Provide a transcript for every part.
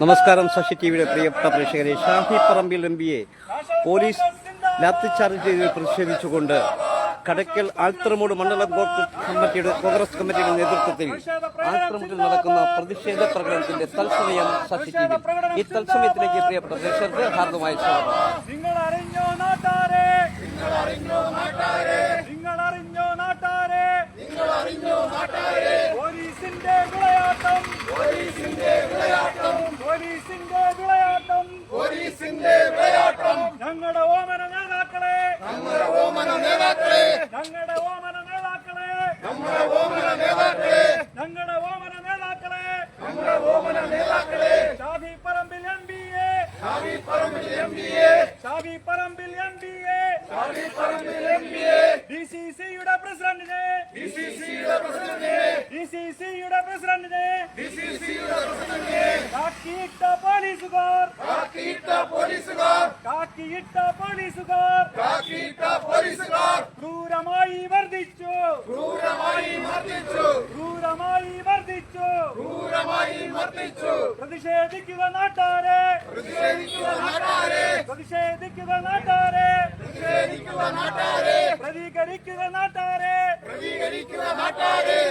നമസ്കാരം സശി ടി വിയുടെ പ്രിയപ്പെട്ട പ്രേക്ഷകരെ. ഷാഹി പറമ്പിൽ എം പിയെ പോലീസ് ലാത്തിച്ചാർജ് ചെയ്ത് പ്രതിഷേധിച്ചുകൊണ്ട് കടയ്ക്കൽ ആൽത്തറമൂട് മണ്ഡല കോൺഗ്രസ് കമ്മിറ്റിയുടെ കോൺഗ്രസ് കമ്മിറ്റിയുടെ നേതൃത്വത്തിൽ ആൽത്തറമൂട്ടിൽ നടക്കുന്ന പ്രതിഷേധ പ്രകടനത്തിന്റെ തത്സമയം ശശി ടി വി ഈ തത്സമയത്തിലേക്ക് പ്രിയപ്പെട്ട പ്രേക്ഷകർക്ക് ഹാർദമായ സ്വാഗതം. പോലീസിന്റെ വിളയാട്ടം. പോലീസിന്റെ വിളയാട്ടം പോലീസിന്റെ വിളയാട്ടം പോലീസിന്റെ വിളയാട്ടം ഞങ്ങളുടെ ഓമന നേതാക്കളെ ഞങ്ങളുടെ ഓമന നേതാക്കളെ ഞങ്ങളുടെ ഓമന നേതാക്കളെ നമ്മുടെ ഓമന നേതാക്കളെ ഞങ്ങളുടെ ഓമന നേതാക്കളെ നമ്മുടെ ഓമന നേതാക്കളെ Shafi Parambil M B A Shafi Parambil M B A Shafi Parambil M B A Shafi Parambil M B A D C സിയുടെ പ്രസിഡന്റിനെ ഡി സി സിയുടെ പ്രസിഡന്റിനെ ഡി സി സിയുടെ പ്രസിഡന്റിനെ ഡി സി സിയുടെ പ്രസിഡന്റിനെ കാക്കിയിട്ട പോലീസുകാർ. കാക്കിയിട്ട പോലീസുകാർ. കാക്കിയിട്ട പോലീസുകാർ. കാക്കിയിട്ട പോലീസുകാർ. ക്രൂരമായി വർദ്ധിച്ചു ക്രൂരമായി വർദ്ധിച്ചു ക്രൂരമായി വർദ്ധിച്ചു ക്രൂരമായി വർദ്ധിച്ചു പ്രതിഷേധിക്കുക നാട്ടാരെ പ്രതിഷേധിക്കുക നാട്ടാരെ. പ്രതിഷേധിക്കുക നാട്ടാരെ. പ്രതിഷേധിക്കുക നാട്ടാരെ. പ്രതികരിക്കുക നാട്ടാരെ. പ്രതികരിക്കുക നാട്ടാരെ.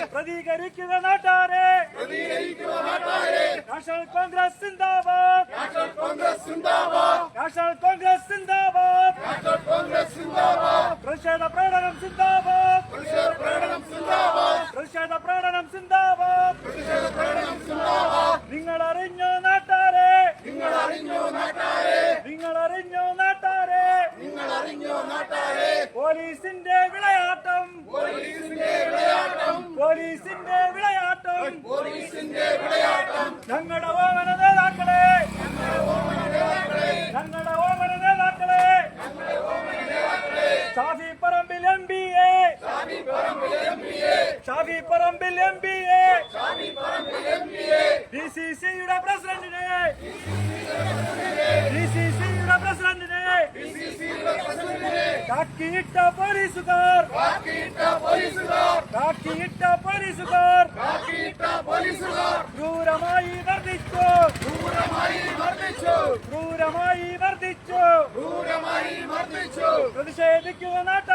പ്രതികരിക്കുക നാട്ടാരെ. പ്രതികരിക്കുക നാട്ടാരെ. നാഷണൽ കോൺഗ്രസ് സിന്ദാബാദ്. നാഷണൽ കോൺഗ്രസ് സിന്ദാബാദ്. നാഷണൽ കോൺഗ്രസ് സിന്ദാബാദ്. നാഷണൽ കോൺഗ്രസ് സിന്ദാബാദ്. പ്രതിഷേധ പ്രകടനം സിന്ദാബാദ്. പ്രതിഷേധ പ്രകടനം സിന്ദാബാദ്. പ്രതിഷേധ പ്രകടനം സിന്ദാബാദ്. പ്രതിഷേധ പ്രകടനം സിന്ദാബാദ്. നിങ്ങൾ അറിഞ്ഞോ നാട്ടാരെ നിങ്ങൾ അറിഞ്ഞോ നാട്ടാരെ നിങ്ങൾ അറിഞ്ഞോ നാട്ടാരെ നിങ്ങൾ അറിഞ്ഞോ നാട്ടാരെ പോലീസിന്റെ വിളയാട്ടം പോലീസിന്റെ വിളയാട്ടം പോലീസിന്റെ വിളയാട്ടം പോലീസിന്റെ വിളയാട്ടം ഞങ്ങളുടെ ഓമന നേതാക്കളെ ഞങ്ങളുടെ ഓമന നേതാക്കളെ Shafi Parambil M B A Shafi Parambil M B A D C സിയുടെ പ്രസിഡന്റിനെ ഡി സി സിയുടെ പ്രസിഡന്റിനെ കാക്കിയിട്ട പോലീസുകാർ കാക്കിയിട്ട പോലീസുകാർ കാക്കിയിട്ട പോലീസുകാർ കാക്കിയിട്ട പോലീസുകാർ ക്രൂരമായി വർദ്ധിച്ചു ക്രൂരമായി വർദ്ധിച്ചു ക്രൂരമായി വർദ്ധിച്ചു ക്രൂരമായി വർദ്ധിച്ചു പ്രതിഷേധിക്കുക നാട്ടാരെ പ്രതിഷേധിക്കുക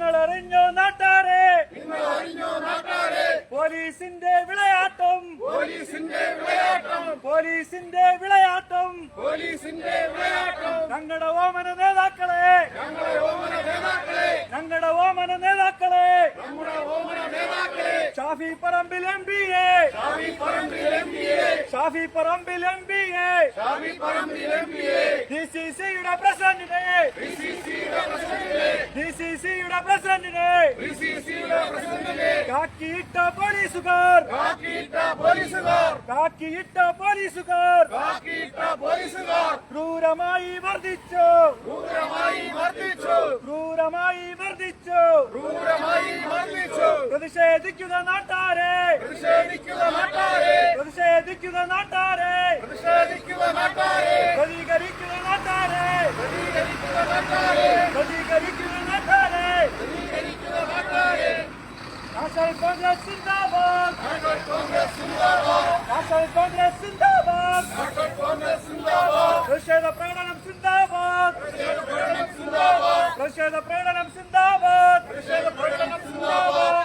നിങ്ങൾ അറിഞ്ഞോ നാട്ടാരെ? പോലീസിന്റെ വിളയാട്ടം പോലീസിന്റെ വിളയാട്ടം. പോലീസിന്റെ വിളയാട്ടം. പോലീസിന്റെ വിളയാട്ടം. ഞങ്ങളുടെ ഓമന നേതാക്കളെ. ഞങ്ങളുടെ ഓമന നേതാക്കളെ. ഞങ്ങളുടെ ഓമന നേതാക്കളെ. നമ്മുടെ ഓമന നേതാക്കളെ. Shafi Parambil M P A. Shafi Parambil M P A. Shafi Parambil M P A. Shafi Parambil M P A. D C സിയുടെ പ്രസിഡന്റിനെ. ഡി സി സിയുടെ പ്രസിഡന്റിനെ. ഡി സി സിയുടെ പ്രസിഡന്റിനെ. ഡി സി സിയുടെ പ്രസിഡന്റിനെ. കാക്കിയിട്ട പോലീസുകാർ. കാക്കിയിട്ട പോലീസുകാർ. ക്രൂരമായി വർദ്ധിച്ചു ക്രൂരമായി വർദ്ധിച്ചു പ്രതിഷേധിക്കുക നാട്ടാരെ. പ്രതിഷേധിക്കുന്ന നാട്ടാരെ. പ്രതിഷേധിക്കുക നാട്ടാരെ. പ്രതിഷേധിക്കുക നാട്ടാരെ. പ്രതികരിക്കുക നാട്ടാരെ പ്രതികരിക്കുക നാട്ടാരെ പ്രതികരിക്കുക നാട്ടാരെ പ്രതികരിക്കുക നാട്ടാരെ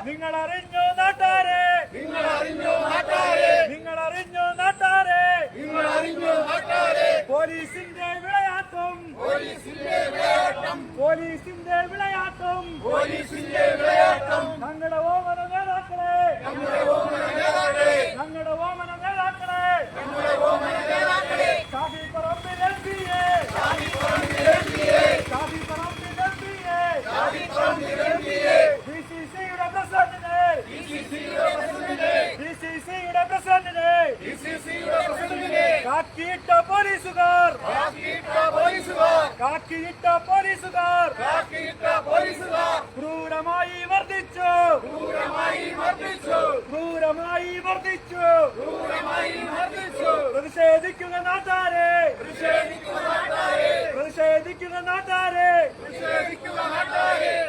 നിങ്ങൾ അറിഞ്ഞോ നാട്ടാരെ നിങ്ങൾ അറിഞ്ഞോ നാട്ടാരെ നിങ്ങൾ അറിഞ്ഞോ നാട്ടാരെ നിങ്ങൾ അറിഞ്ഞോ നാട്ടാരെ പോലീസിന്റെ വിളയാട്ടം പോലീസിന്റെ വിളയാട്ടം പോലീസിന്റെ വിളയാട്ടം പോലീസിന്റെ വിളയാട്ടം ഞങ്ങളുടെ ഓമന നേതാക്കളെ ഞങ്ങളുടെ ഓമന നേതാക്കളെ ഞങ്ങളുടെ ഓമന നേതാക്കളെ ഞങ്ങളുടെ ഓമന നേതാക്കളെ Shafi Parambil M P A Shafi Parambil M P A Shafi Parambil M P A Shafi Parambil M P A D C സിയുടെ പ്രസിഡന്റിനെ ഡി സി സിയുടെ പ്രസിഡന്റിനെ ഡി സി സിയുടെ പ്രസിഡന്റിനെ ഡി സി സിയുടെ പ്രസിഡന്റിനെ കാക്കിയിട്ട പോലീസുകാർ കാക്കിയിട്ട പോലീസുകാർ കാക്കിയിട്ട പോലീസുകാർ കാക്കിയിട്ട പോലീസുകാർ ക്രൂരമായി വർദ്ധിച്ചു ക്രൂരമായി മർദ്ദിച്ചു ക്രൂരമായി വർദ്ധിച്ചു ക്രൂരമായി മർദ്ദിച്ചു പ്രതിഷേധിക്കുന്ന നാട്ടാരെ. പ്രതിഷേധിക്കുന്ന നാട്ടാരെ.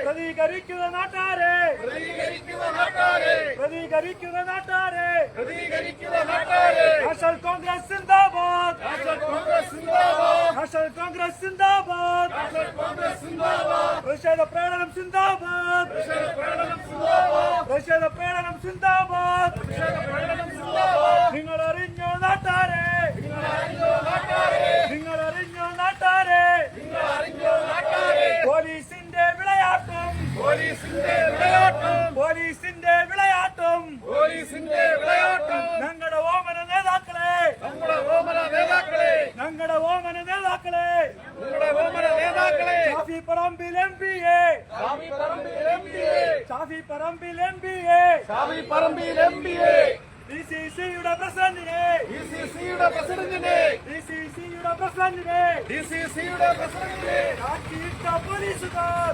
പ്രതികരിക്കുന്ന നാട്ടാരെ. പ്രതികരിക്കുന്ന നാട്ടാരെ. നാഷണൽ കോൺഗ്രസ് സിന്ദാബാദ്. നാഷണൽ കോൺഗ്രസ് സിന്ദാബാദ്. പ്രതിഷേധ പ്രകടനം സിന്ദാബാദ്. പ്രതിഷേധ പ്രകടനം സിന്ദാബാദ് പ്രതിഷേധ പ്രകടനം സിന്ദാബാദ് പ്രതിഷേധ പ്രകടനം സിന്ദാബാദ് നിങ്ങൾ അറിഞ്ഞോ നാട്ടാരെ നിങ്ങൾ അറിഞ്ഞോ നാട്ടാരെ നിങ്ങൾ അറിഞ്ഞോ നാട്ടാരെ നിങ്ങൾ അറിഞ്ഞോ നാട്ടാരെ പോലീസിന്റെ വിളയാട്ടം പോലീസിന്റെ വിളയാട്ടം പോലീസിന്റെ വിളയാട്ടം പോലീസിന്റെ വിളയാട്ടം ഞങ്ങളുടെ ഓമന നേതാക്കളെ നമ്മുടെ ഓമന നേതാക്കളെ ഞങ്ങളുടെ ഓമന നേതാക്കളെ നിങ്ങളുടെ ഓമന നേതാക്കളെ Shafi Parambil M P A Swami Parambil M P A. Shafi Parambil M P A. D C സിയുടെ പ്രസിഡന്റിനെ. ഡി സി സിയുടെ പ്രസിഡന്റിനെ. ഡി സി സിയുടെ പ്രസിഡന്റിനെ. ഡി സി സിയുടെ പ്രസിഡന്റിനെ. പോലീസുകാർ.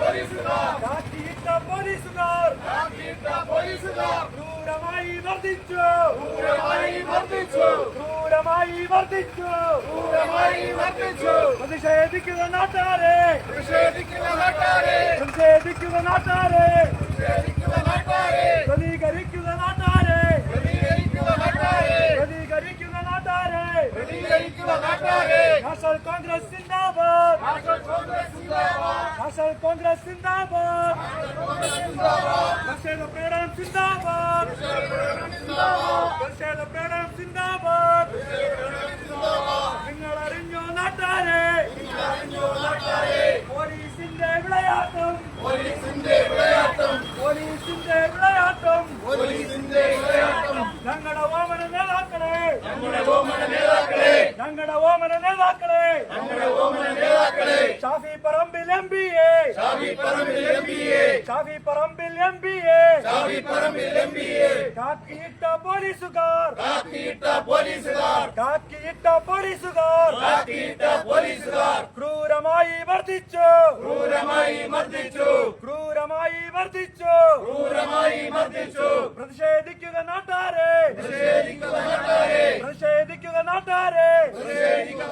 പോലീസുകാർ. പോലീസുകാർ. പോലീസുകാർ. ക്രൂരമായി വർദ്ധിച്ചു ക്രൂരമായി മർദ്ദിച്ചു. ക്രൂരമായി വർദ്ധിച്ചു ക്രൂരമായി മർദ്ദിച്ചു. പ്രതിഷേധിക്കുന്ന നാട്ടാരെ പ്രതിഷേധിക്കുന്ന നാട്ടാരെ പ്രതിഷേധിക്കുന്ന നാട്ടാരെ പ്രതിഷേധിക്കുന്ന നാട്ടാരെ പ്രതികരിക്കുന്ന നാട്ടാരെ പ്രതികരിക്കുന്ന നാട്ടാരെ പ്രതികരിക്കുന്ന നാട്ടാരെ പ്രതികരിക്കുന്ന നാട്ടാരെ നാഷണൽ കോൺഗ്രസ് സിന്ദാബാദ് നാഷണൽ കോൺഗ്രസ് സിന്ദാബാദ് നാഷണൽ കോൺഗ്രസ് സിന്ദാബാദ് പ്രതിഷേധ പ്രകടനം സിന്ദാബാദ് പ്രതിഷേധ പ്രകടനം സിന്ദാബാദ് നിങ്ങൾ അറിഞ്ഞോ നാട്ടാരെ? പോലീസിന്റെ വിളയാട്ടം. പോലീസിന്റെ വിളയാട്ടം. പോലീസിന്റെ വിളയാട്ടം പോലീസിന്റെ വിളയാട്ടം ഞങ്ങളുടെ ഓമന നേതാക്കളെ ഞങ്ങളുടെ ഓമന നേതാക്കളെ. നമ്മുടെ ഓമന നേതാക്കളെ. Shafi Parambil M P A Shafi Parambil M P A Shafi Parambil M P A Shafi Parambil M P A കാക്കിയിട്ട പോലീസുകാർ. കാക്കിയിട്ട പോലീസുകാർ. കാക്കിയിട്ട പോലീസുകാർ. കാക്കിയിട്ട പോലീസുകാർ. ക്രൂരമായി വർദ്ധിച്ചു ക്രൂരമായി മർദ്ദിച്ചു. ക്രൂരമായി വർദ്ധിച്ചു ക്രൂരമായി മർദ്ദിച്ചു. പ്രതിഷേധിക്കുക നാട്ടാരെ. പ്രതിഷേധിക്കുക നാട്ടാരെ. പ്രതിഷേധിക്കുക നാട്ടാരെ. പ്രതികരിക്കുക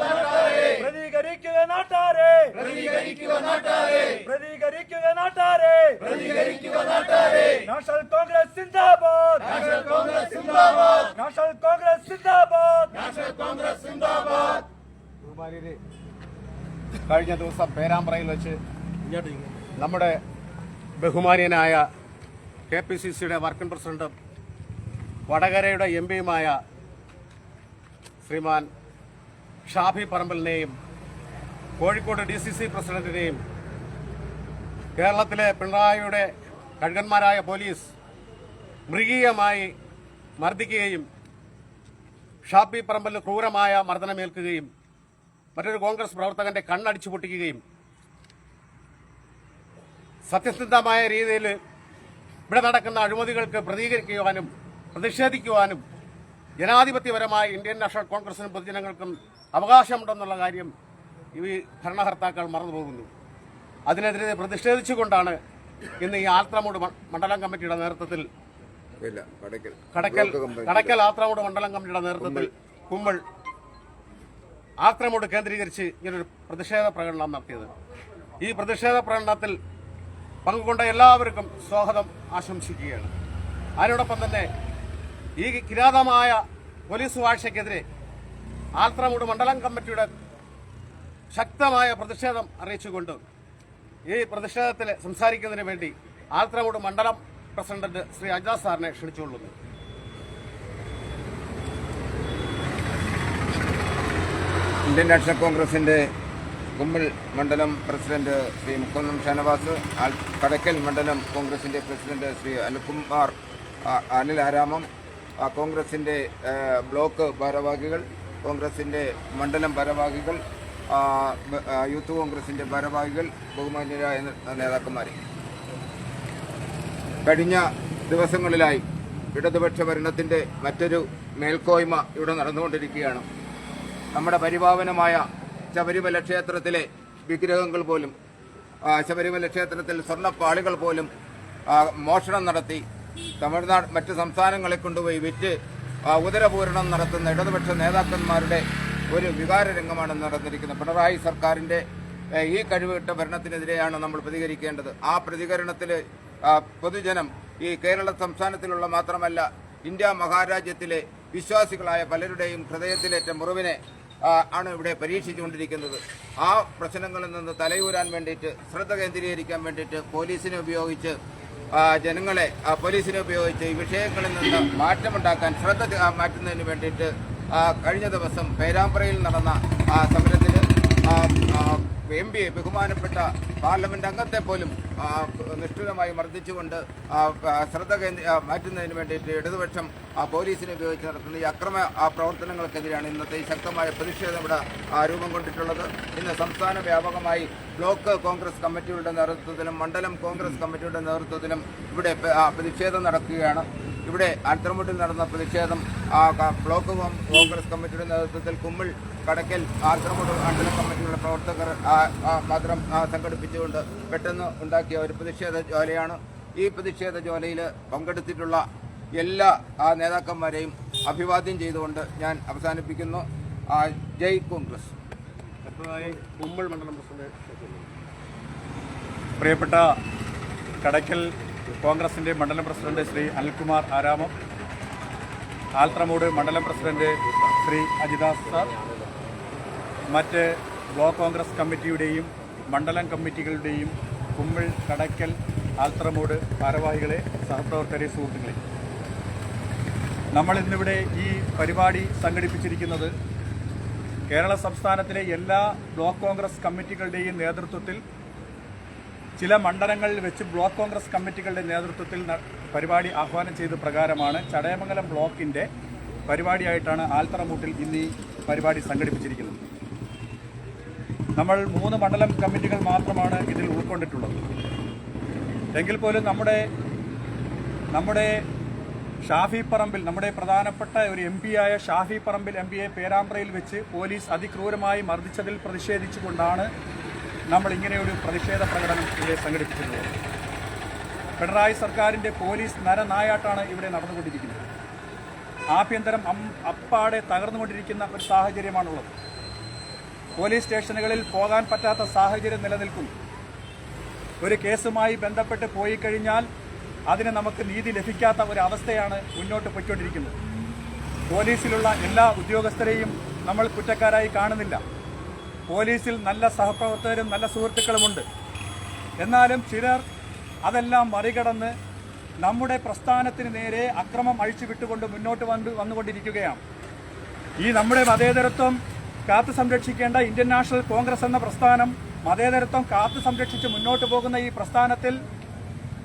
നാട്ടാരെ. പ്രതികരിക്കുക നാട്ടാരെ. പ്രതികരിക്കുക നാട്ടാരെ. പ്രതികരിക്കുക നാട്ടാരെ. നാഷണൽ കോൺഗ്രസ് സിന്ദാബാദ്. നാഷണൽ കോൺഗ്രസ് സിന്ദാബാദ്. നാഷണൽ കോൺഗ്രസ് സിന്ദാബാദ്. നാഷണൽ കോൺഗ്രസ് സിന്ദാബാദ്. കഴിഞ്ഞ ദിവസം പേരാമ്പ്രയിൽ വെച്ച് നമ്മുടെ ബഹുമാനിയനായ കെ പി സി സിയുടെ വർക്കിംഗ് പ്രസിഡന്റും വടകരയുടെ എം പിയുമായ ശ്രീമാൻ ഷാഫി പറമ്പലിനെയും കോഴിക്കോട് ഡി സി സി പ്രസിഡന്റിനെയും കേരളത്തിലെ പിണറായിയുടെ കഴുകന്മാരായ പോലീസ് മൃഗീയമായി മർദ്ദിക്കുകയും ഷാഫി പറമ്പലിന് ക്രൂരമായ മർദ്ദനമേൽക്കുകയും മറ്റൊരു കോൺഗ്രസ് പ്രവർത്തകന്റെ കണ്ണടിച്ചു പൊട്ടിക്കുകയും സത്യസന്ധമായ രീതിയിൽ ഇവിടെ നടക്കുന്ന അഴിമതികൾക്ക് പ്രതികരിക്കുവാനും പ്രതിഷേധിക്കുവാനും ജനാധിപത്യപരമായി ഇന്ത്യൻ നാഷണൽ കോൺഗ്രസിനും പൊതുജനങ്ങൾക്കും അവകാശമുണ്ടെന്നുള്ള കാര്യം ഈ ഭരണകർത്താക്കൾ മറന്നുപോകുന്നു. അതിനെതിരെ പ്രതിഷേധിച്ചുകൊണ്ടാണ് ഇന്ന് ഈ ആത്രമൂട് മണ്ഡലം കമ്മിറ്റിയുടെ നേതൃത്വത്തിൽ കടക്കൽ. കടക്കൽ ആത്രമൂട് മണ്ഡലം കമ്മിറ്റിയുടെ നേതൃത്വത്തിൽ കുമ്മൾ ആക്രമോട് കേന്ദ്രീകരിച്ച് ഇങ്ങനൊരു പ്രതിഷേധ പ്രകടനം നടത്തിയത്. ഈ പ്രതിഷേധ പ്രകടനത്തിൽ പങ്കുകൊണ്ട എല്ലാവർക്കും സ്വാഗതം ആശംസിക്കുകയാണ്. അതിനോടൊപ്പം തന്നെ ഈ കിരാതമായ പോലീസ് വാഴ്ചയ്ക്കെതിരെ ആൽത്രമൂട് മണ്ഡലം കമ്മിറ്റിയുടെ ശക്തമായ പ്രതിഷേധം അറിയിച്ചുകൊണ്ട് ഈ പ്രതിഷേധത്തിൽ സംസാരിക്കുന്നതിന് വേണ്ടി ആൽത്രമൂട് മണ്ഡലം പ്രസിഡന്റ് ശ്രീ അജാസ് സാറിനെ ക്ഷണിച്ചുകൊള്ളുന്നു. ഇന്ത്യൻ നാഷണൽ കോൺഗ്രസിന്റെ കുമ്മൽ മണ്ഡലം പ്രസിഡന്റ് ശ്രീ മുക്കുന്നം ഷാനവാസ് കടക്കൽ മണ്ഡലം കോൺഗ്രസിന്റെ പ്രസിഡന്റ് ശ്രീ അനിൽകുമാർ ആ, അനിൽ ആരാമം ആ, കോൺഗ്രസിന്റെ ബ്ലോക്ക് ഭാരവാഹികൾ കോൺഗ്രസിന്റെ മണ്ഡലം ഭാരവാഹികൾ യൂത്ത് കോൺഗ്രസിന്റെ ഭാരവാഹികൾ ബഹുമാന്യരായ നേതാക്കന്മാർ കഴിഞ്ഞ ദിവസങ്ങളിലായി ഇടതുപക്ഷ ഭരണത്തിന്റെ മറ്റൊരു മേൽക്കോയ്മ ഇവിടെ നടന്നുകൊണ്ടിരിക്കുകയാണ്. നമ്മുടെ പരിപാവനമായ ശബരിമല ക്ഷേത്രത്തിലെ വിഗ്രഹങ്ങൾ പോലും ശബരിമല ക്ഷേത്രത്തിൽ സ്വർണപ്പാളികൾ പോലും മോഷണം നടത്തി തമിഴ്നാട് മറ്റ് സംസ്ഥാനങ്ങളെ കൊണ്ടുപോയി വിറ്റ് ഉദരപൂരണം നടത്തുന്ന ഇടതുപക്ഷ നേതാക്കന്മാരുടെ ഒരു വികാര രംഗമാണ് നടന്നിരിക്കുന്നത്. പിണറായി സർക്കാരിന്റെ ഈ കഴിവുകെട്ട ഭരണത്തിനെതിരെയാണ് നമ്മൾ പ്രതികരിക്കേണ്ടത്. ആ പ്രതികരണത്തിൽ പൊതുജനം ഈ കേരള സംസ്ഥാനത്തിലുള്ള മാത്രമല്ല ഇന്ത്യ മഹാരാജ്യത്തിലെ വിശ്വാസികളായ പലരുടെയും ഹൃദയത്തിലേറ്റ മുറിവിനെ ആണ് ഇവിടെ പരീക്ഷിച്ചുകൊണ്ടിരിക്കുന്നത്. ആ പ്രശ്നങ്ങളിൽ നിന്ന് തലയൂരാൻ വേണ്ടിയിട്ട് ശ്രദ്ധ കേന്ദ്രീകരിക്കാൻ വേണ്ടിയിട്ട് പോലീസിനെ ഉപയോഗിച്ച് ജനങ്ങളെ പോലീസിനെ ഉപയോഗിച്ച് ഈ വിഷയങ്ങളിൽ നിന്ന് മാറ്റമുണ്ടാക്കാൻ ശ്രദ്ധ മാറ്റുന്നതിന് വേണ്ടിയിട്ട് കഴിഞ്ഞ ദിവസം പേരാമ്പ്രയിൽ നടന്ന സമരത്തിൽ എം പി ബഹുമാനപ്പെട്ട പാർലമെന്റ് അംഗത്തെ പോലും നിഷ്ഠുരമായി മർദ്ദിച്ചുകൊണ്ട് ശ്രദ്ധ കേന്ദ്ര മാറ്റുന്നതിന് വേണ്ടിയിട്ട് ഇടതുപക്ഷം പോലീസിനെ ഉപയോഗിച്ച് നടത്തുന്ന ഈ അക്രമ പ്രവർത്തനങ്ങൾക്കെതിരെയാണ് ഇന്നത്തെ ഈ ശക്തമായ പ്രതിഷേധം ഇവിടെ രൂപം കൊണ്ടിട്ടുള്ളത്. ഇന്ന് സംസ്ഥാന വ്യാപകമായി ബ്ലോക്ക് കോൺഗ്രസ് കമ്മിറ്റിയുടെ നേതൃത്വത്തിലും മണ്ഡലം കോൺഗ്രസ് കമ്മിറ്റിയുടെ നേതൃത്വത്തിലും ഇവിടെ പ്രതിഷേധം നടക്കുകയാണ്. ഇവിടെ ആൽത്തറമുട്ടിൽ നടന്ന പ്രതിഷേധം ബ്ലോക്ക് കോൺഗ്രസ് കമ്മിറ്റിയുടെ നേതൃത്വത്തിൽ കുമ്മിൾ കടക്കൽ ആൽത്തറമുട്ട് മണ്ഡലം കമ്മിറ്റിയുടെ പ്രവർത്തകർ മാത്രം സംഘടിപ്പിച്ചുകൊണ്ട് പെട്ടെന്ന് ഉണ്ടാക്കിയ ഒരു പ്രതിഷേധ ജ്വാലയാണ്. ഈ പ്രതിഷേധ ജ്വാലയിൽ പങ്കെടുത്തിട്ടുള്ള എല്ലാ ആ നേതാക്കന്മാരെയും അഭിവാദ്യം ചെയ്തുകൊണ്ട് ഞാൻ അവസാനിപ്പിക്കുന്നു. ജയ് കോൺഗ്രസ്. കുമ്മിൾ കുമ്പൾ മണ്ഡലം പ്രസിഡന്റ് പ്രിയപ്പെട്ട കടയ്ക്കൽ കോൺഗ്രസിന്റെ മണ്ഡലം പ്രസിഡന്റ് ശ്രീ അനിൽകുമാർ ആരാമം. ആൽത്രമൂട് മണ്ഡലം പ്രസിഡന്റ് ശ്രീ അജിദാസ് സാർ. മറ്റ് ബ്ലോക്ക് കോൺഗ്രസ് കമ്മിറ്റിയുടെയും മണ്ഡലം കമ്മിറ്റികളുടെയും കുമ്മിൾ കടയ്ക്കൽ ആൽത്രമൂട് ഭാരവാഹികളെ സഹപ്രവർത്തകരെ സുഹൃത്തുക്കളെ. നമ്മൾ ഇന്നിവിടെ ഈ പരിപാടി സംഘടിപ്പിച്ചിരിക്കുന്നത് കേരള സംസ്ഥാനത്തിലെ എല്ലാ ബ്ലോക്ക് കോൺഗ്രസ് കമ്മിറ്റികളുടെയും നേതൃത്വത്തിൽ ചില മണ്ഡലങ്ങളിൽ വെച്ച് ബ്ലോക്ക് കോൺഗ്രസ് കമ്മിറ്റികളുടെ നേതൃത്വത്തിൽ പരിപാടി ആഹ്വാനം ചെയ്ത പ്രകാരമാണ് ചടയമംഗലം ബ്ലോക്കിന്റെ പരിപാടിയായിട്ടാണ് ആൽത്തറമൂട്ടിൽ ഇന്ന് ഈ പരിപാടി സംഘടിപ്പിച്ചിരിക്കുന്നത്. നമ്മൾ മൂന്ന് മണ്ഡലം കമ്മിറ്റികൾ മാത്രമാണ് ഇതിൽ ഉൾക്കൊണ്ടിട്ടുള്ളത്. എങ്കിൽ പോലും നമ്മുടെ നമ്മുടെ ഷാഫി പറമ്പിൽ നമ്മുടെ പ്രധാനപ്പെട്ട ഒരു എം പിയായ ഷാഫി പറമ്പിൽ എം പിയെ പേരാമ്പ്രയിൽ വെച്ച് പോലീസ് അതിക്രൂരമായി മർദ്ദിച്ചതിൽ പ്രതിഷേധിച്ചുകൊണ്ടാണ് നമ്മൾ ഇങ്ങനെയൊരു പ്രതിഷേധ പ്രകടനം ഇവിടെ സംഘടിപ്പിച്ചിട്ടുള്ളത്. പിണറായി സർക്കാരിന്റെ പോലീസ് നരനായാട്ടാണ് ഇവിടെ നടന്നുകൊണ്ടിരിക്കുന്നത്. ആഭ്യന്തരം അപ്പാടെ തകർന്നുകൊണ്ടിരിക്കുന്ന ഒരു സാഹചര്യമാണുള്ളത്. പോലീസ് സ്റ്റേഷനുകളിൽ പോകാൻ പറ്റാത്ത സാഹചര്യം നിലനിൽക്കുന്നു ഒരു കേസുമായി ബന്ധപ്പെട്ട് പോയി കഴിഞ്ഞാൽ അതിന് നമുക്ക് നീതി ലഭിക്കാത്ത ഒരു അവസ്ഥയാണ് മുന്നോട്ട് പോയിക്കൊണ്ടിരിക്കുന്നത്. പോലീസിലുള്ള എല്ലാ ഉദ്യോഗസ്ഥരെയും നമ്മൾ കുറ്റക്കാരായി കാണുന്നില്ല. പോലീസിൽ നല്ല സഹപ്രവർത്തകരും നല്ല സുഹൃത്തുക്കളുമുണ്ട്. എന്നാലും ചിലർ അതെല്ലാം മറികടന്ന് നമ്മുടെ പ്രസ്ഥാനത്തിന് നേരെ അക്രമം അഴിച്ചുവിട്ടുകൊണ്ട് മുന്നോട്ട് വന്ന് വന്നുകൊണ്ടിരിക്കുകയാണ്. ഈ നമ്മുടെ മതേതരത്വം കാത്തു സംരക്ഷിക്കേണ്ട ഇന്ത്യൻ നാഷണൽ കോൺഗ്രസ് എന്ന പ്രസ്ഥാനം മതേതരത്വം കാത്തു സംരക്ഷിച്ച് മുന്നോട്ട് പോകുന്ന ഈ പ്രസ്ഥാനത്തിൽ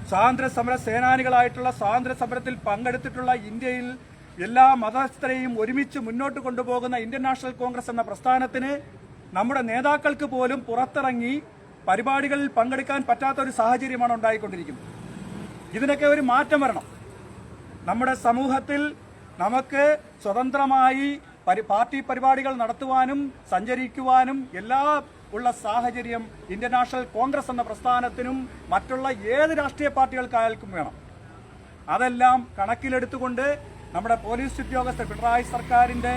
സ്വാതന്ത്ര്യ സമര സേനാനികളായിട്ടുള്ള സ്വാതന്ത്ര്യ സമരത്തിൽ പങ്കെടുത്തിട്ടുള്ള ഇന്ത്യയിൽ എല്ലാ മതസ്ഥരെയും ഒരുമിച്ച് മുന്നോട്ട് കൊണ്ടുപോകുന്ന ഇന്ത്യൻ നാഷണൽ കോൺഗ്രസ് എന്ന പ്രസ്ഥാനത്തിന് നമ്മുടെ നേതാക്കൾക്ക് പോലും പുറത്തിറങ്ങി പരിപാടികളിൽ പങ്കെടുക്കാൻ പറ്റാത്ത ഒരു സാഹചര്യമാണ് ഉണ്ടായിക്കൊണ്ടിരിക്കുന്നത്. ഇതിനൊക്കെ ഒരു മാറ്റം വരണം. നമ്മുടെ സമൂഹത്തിൽ നമുക്ക് സ്വതന്ത്രമായി പാർട്ടി പരിപാടികൾ നടത്തുവാനും സഞ്ചരിക്കുവാനും എല്ലാ ഉള്ള സാഹചര്യം ഇന്ത്യൻ നാഷണൽ കോൺഗ്രസ് എന്ന പ്രസ്ഥാനത്തിനും മറ്റുള്ള ഏത് രാഷ്ട്രീയ പാർട്ടികൾക്കായാലും വേണം. അതെല്ലാം കണക്കിലെടുത്തുകൊണ്ട് നമ്മുടെ പോലീസ് ഉദ്യോഗസ്ഥർ പിണറായി സർക്കാരിന്റെ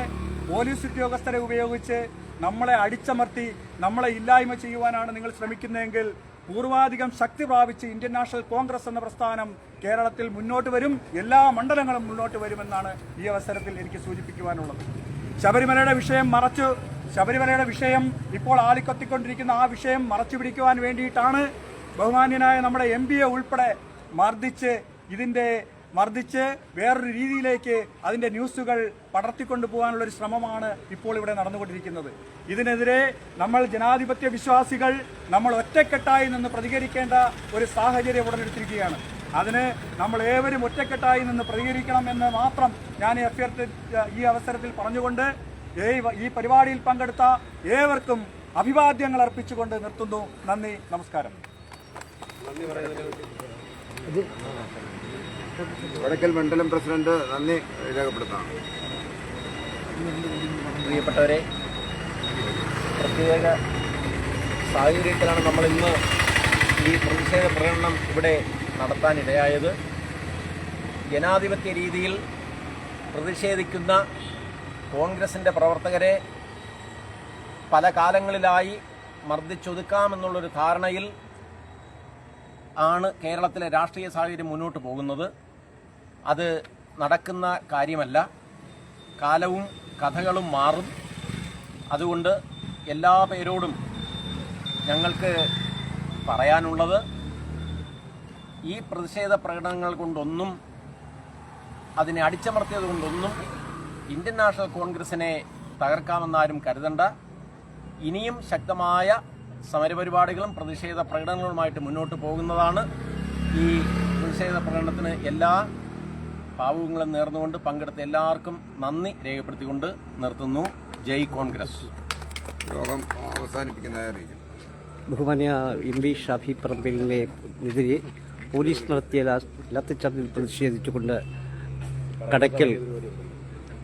പോലീസ് ഉദ്യോഗസ്ഥരെ ഉപയോഗിച്ച് നമ്മളെ അടിച്ചമർത്തി നമ്മളെ ഇല്ലായ്മ ചെയ്യുവാനാണ് നിങ്ങൾ ശ്രമിക്കുന്നതെങ്കിൽ പൂർവാധികം ശക്തി പ്രാപിച്ച് ഇന്ത്യൻ നാഷണൽ കോൺഗ്രസ് എന്ന പ്രസ്ഥാനം കേരളത്തിൽ മുന്നോട്ട് വരും. എല്ലാ മണ്ഡലങ്ങളും മുന്നോട്ട് വരുമെന്നാണ് ഈ അവസരത്തിൽ എനിക്ക് സൂചിപ്പിക്കുവാനുള്ളത്. ശബരിമലയുടെ വിഷയം മറച്ചു. ശബരിമലയുടെ വിഷയം ഇപ്പോൾ ആളിക്കത്തിക്കൊണ്ടിരിക്കുന്ന ആ വിഷയം മറച്ചു പിടിക്കുവാൻ വേണ്ടിയിട്ടാണ് ബഹുമാന്യനായ നമ്മുടെ എം പിയെ ഉൾപ്പെടെ മർദ്ദിച്ച് ഇതിന്റെ മർദ്ദിച്ച് വേറൊരു രീതിയിലേക്ക് അതിന്റെ ന്യൂസുകൾ പടർത്തിക്കൊണ്ടു പോകാനുള്ള ഒരു ശ്രമമാണ് ഇപ്പോൾ ഇവിടെ നടന്നുകൊണ്ടിരിക്കുന്നത്. ഇതിനെതിരെ നമ്മൾ ജനാധിപത്യ വിശ്വാസികൾ നമ്മൾ ഒറ്റക്കെട്ടായി നിന്ന് പ്രതികരിക്കേണ്ട ഒരു സാഹചര്യം ഉടലെടുത്തിരിക്കുകയാണ് അതിന് നമ്മൾ ഏവരും ഒറ്റക്കെട്ടായി നിന്ന് പ്രതികരിക്കണം എന്ന് മാത്രം ഞാൻ ഈ അഭ്യർത്ഥി ഈ അവസരത്തിൽ പറഞ്ഞുകൊണ്ട് ഈ- ഈ പരിപാടിയിൽ പങ്കെടുത്ത ഏവർക്കും അഭിവാദ്യങ്ങൾ അർപ്പിച്ചുകൊണ്ട് നിർത്തുന്നു. നന്ദി നമസ്കാരം. വടക്കൽ മണ്ഡലം പ്രസിഡന്റ് നന്ദി രേഖപ്പെടുത്താം പ്രിയപ്പെട്ടവരെ പ്രത്യേക സാഹചര്യത്തിലാണ് നമ്മൾ ഇന്ന് ഈ പ്രതിഷേധ പ്രകടനം ഇവിടെ നടത്താനിടയായത് ജനാധിപത്യ രീതിയിൽ പ്രതിഷേധിക്കുന്ന കോൺഗ്രസിന്റെ പ്രവർത്തകരെ പല കാലങ്ങളിലായി മർദ്ദിച്ചൊതുക്കാമെന്നുള്ളൊരു ധാരണയിൽ ആണ് കേരളത്തിലെ രാഷ്ട്രീയ സാഹചര്യം മുന്നോട്ട് പോകുന്നത്. അത് നടക്കുന്ന കാര്യമല്ല. കാലവും കഥകളും മാറും. അതുകൊണ്ട് എല്ലാ പേരോടും ഞങ്ങൾക്ക് പറയാനുള്ളത് ഈ പ്രതിഷേധ പ്രകടനങ്ങൾ കൊണ്ടൊന്നും അതിനെ അടിച്ചമർത്തിയത് കൊണ്ടൊന്നും ഇന്ത്യൻ നാഷണൽ കോൺഗ്രസിനെ തകർക്കാമെന്നാരും കരുതണ്ട. ഇനിയും ശക്തമായ സമരപരിപാടികളും പ്രതിഷേധ പ്രകടനങ്ങളുമായിട്ട് മുന്നോട്ട് പോകുന്നതാണ് ഈ പ്രതിഷേധ പ്രകടനത്തിന് എല്ലാ ഭാവുകങ്ങളും നേർന്നുകൊണ്ട് പങ്കെടുത്ത എല്ലാവർക്കും നന്ദി രേഖപ്പെടുത്തിക്കൊണ്ട് നിർത്തുന്നു. ജയ് കോൺഗ്രസ്. യോഗം അവസാനിപ്പിക്കുന്നതായിരിക്കും ബഹുമാന്യ എം വി ഷാഫി പറമ്പിലിനെതിരെ പോലീസ് നടത്തിയ ലാത്തിച്ചാർജിൽ പ്രതിഷേധിച്ചുകൊണ്ട് കടയ്ക്കൽ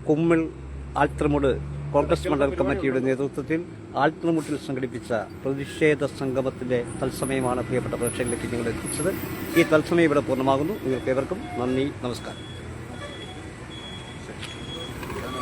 കുമ്മിൾ ആൽത്രമുട് കോൺഗ്രസ് മണ്ഡൽ കമ്മിറ്റിയുടെ നേതൃത്വത്തിൽ ആൽത്രമുട്ടിൽ സംഘടിപ്പിച്ച പ്രതിഷേധ സംഗമത്തിന്റെ തത്സമയമാണ് പ്രിയപ്പെട്ട പ്രേക്ഷകരിലേക്ക് നിങ്ങൾ എത്തിച്ചത് ഈ തത്സമയം ഇവിടെ പൂർണമാകുന്നു. നിങ്ങൾക്ക് ഏവർക്കും നന്ദി നമസ്കാരം.